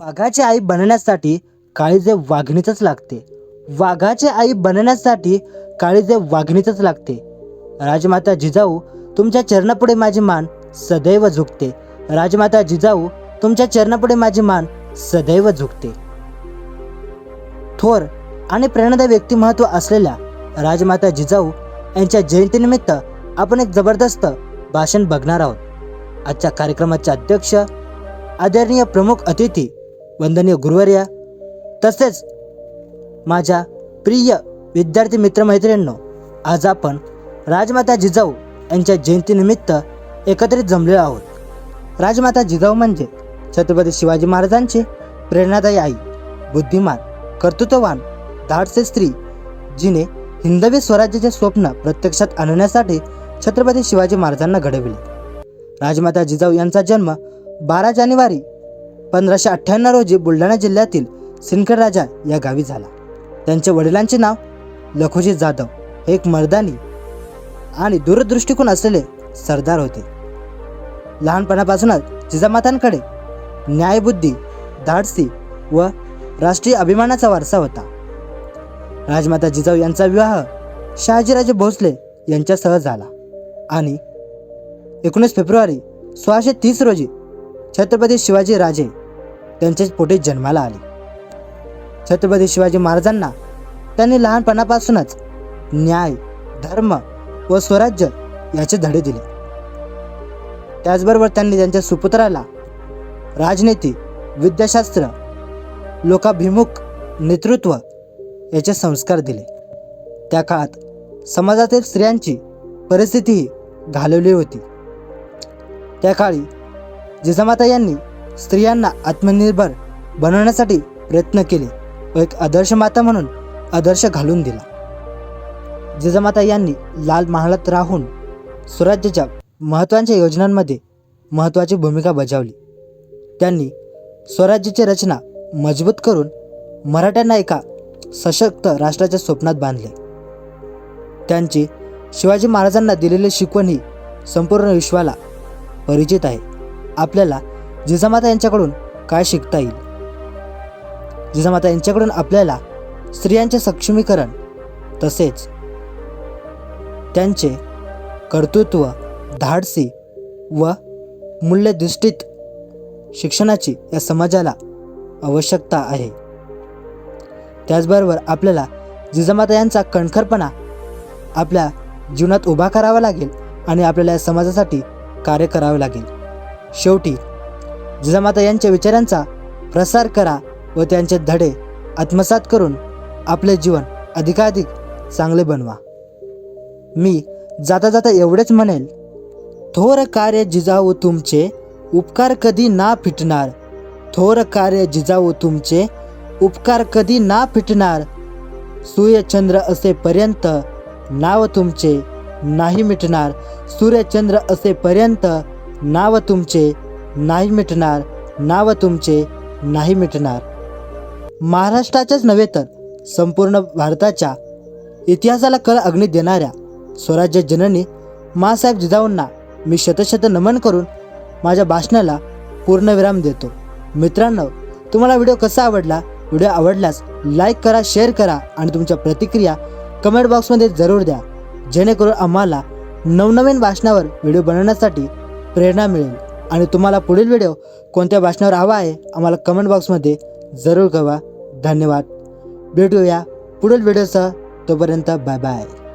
वाघाची आई बनण्यासाठी काळीजे वाघणीचंच लागते. वाघाची आई बनण्यासाठी काळीजे वाघणीचंच लागते. राजमाता जिजाऊ तुमच्या चरणापुढे माझी मान सदैव झुकते. राजमाता जिजाऊ तुमच्या चरणापुढे माझी मान सदैव झुकते. थोर आणि प्रेरणादायी व्यक्तिमत्व असलेल्या राजमाता जिजाऊ यांच्या जयंतीनिमित्त आपण एक जबरदस्त भाषण बघणार आहोत. आजच्या कार्यक्रमाचे अध्यक्ष आदरणीय प्रमुख अतिथी वंदनीय गुरुवर्य. तसेच माझ्या प्रिय विद्यार्थी मित्रमैत्रिणींनो आज आपण राजमाता जिजाऊ यांच्या जयंतीनिमित्त एकत्रित जमलेलो आहोत. राजमाता जिजाऊ म्हणजे छत्रपती शिवाजी महाराजांची प्रेरणादायी आई बुद्धिमान कर्तृत्ववान धाडसे स्त्री जिने हिंदवी स्वराज्याचे स्वप्न प्रत्यक्षात आणण्यासाठी छत्रपती शिवाजी महाराजांना घडविले. राजमाता जिजाऊ यांचा जन्म बारा जानेवारी पंधराशे अठ्ठ्याण्णव रोजी बुलढाणा जिल्ह्यातील सिनखेड राजा या गावी झाला. त्यांच्या वडिलांचे नाव लखोजी जाधव हे एक मर्दानी आणि दूरदृष्टिकोन असलेले सरदार होते. लहानपणापासूनच जिजामातांकडे न्यायबुद्धी धाडसी व राष्ट्रीय अभिमानाचा वारसा होता. राजमाता जिजाऊ यांचा विवाह शहाजीराजे भोसले यांच्यासह झाला आणि एकोणीस फेब्रुवारी सोळाशे तीस रोजी छत्रपती शिवाजी राजे त्यांच्याच पोटे जन्माला आले. छत्रपती शिवाजी महाराजांना त्यांनी लहानपणापासूनच न्याय धर्म व स्वराज्य याचे धडे दिले. त्याचबरोबर त्यांनी त्यांच्या सुपुत्राला राजनीती विद्याशास्त्र लोकाभिमुख नेतृत्व याचे संस्कार दिले. त्या काळात समाजातील स्त्रियांची परिस्थितीही घालवली होती. त्या काळी जिजामाता यांनी स्त्रियांना आत्मनिर्भर बनवण्यासाठी प्रयत्न केले व एक आदर्श माता म्हणून आदर्श घालून दिला. जिजामाता यांनी लाल महालात राहून स्वराज्याच्या महत्त्वाच्या योजनांमध्ये महत्त्वाची भूमिका बजावली. त्यांनी स्वराज्याची रचना मजबूत करून मराठ्यांना एका सशक्त राष्ट्राच्या स्वप्नात बांधले. त्यांची शिवाजी महाराजांना दिलेली शिकवण ही संपूर्ण विश्वाला परिचित आहे. आपल्याला जिजामाता यांच्याकडून काय शिकता येईल? जिजामाता यांच्याकडून आपल्याला स्त्रियांचे सक्षमीकरण तसेच त्यांचे कर्तृत्व धाडसी व मूल्यधिष्ठित शिक्षणाची या समाजाला आवश्यकता आहे. त्याचबरोबर आपल्याला जिजामाता यांचा कणखरपणा आपल्या जीवनात उभा करावा लागेल आणि आपल्याला या समाजासाठी कार्य करावे लागेल. शेवटी जिजामाता यांच्या विचारांचा प्रसार करा व त्यांचे धडे आत्मसात करून आपले जीवन अधिकाधिक चांगले बनवा. मी जाता जाता एवढेच म्हणेल थोर कार्य जिजाऊ तुमचे उपकार कधी ना फिटणार. थोर कार्य जिजाऊ तुमचे उपकार कधी ना फिटणार. सूर्यचंद्र असेपर्यंत नाव तुमचे नाही मिटणार. सूर्यचंद्र असेपर्यंत नाव तुमचे नाही मिटणार नाव तुमचे नाही मिटणार. महाराष्ट्राच्याच नव्हे तर संपूर्ण भारताच्या इतिहासाला कळ अग्नी देणाऱ्या स्वराज्य जननी मासाहेब जिजाऊंना मी शतशत नमन करून माझ्या भाषणाला पूर्णविराम देतो. मित्रांनो तुम्हाला व्हिडिओ कसा आवडला? व्हिडिओ आवडल्यास लाईक करा शेअर करा आणि तुमच्या प्रतिक्रिया कमेंट बॉक्समध्ये जरूर द्या. जेणेकरून आम्हाला नवनवीन भाषणावर व्हिडिओ बनवण्यासाठी प्रेरणा मिळेल. आणि तुम्हाला पुढील व्हिडिओ कोणत्या भाषणावर हवा आहे आम्हाला कमेंट बॉक्समध्ये जरूर कळवा. धन्यवाद. भेटूया पुढील व्हिडिओसह तोपर्यंत बाय बाय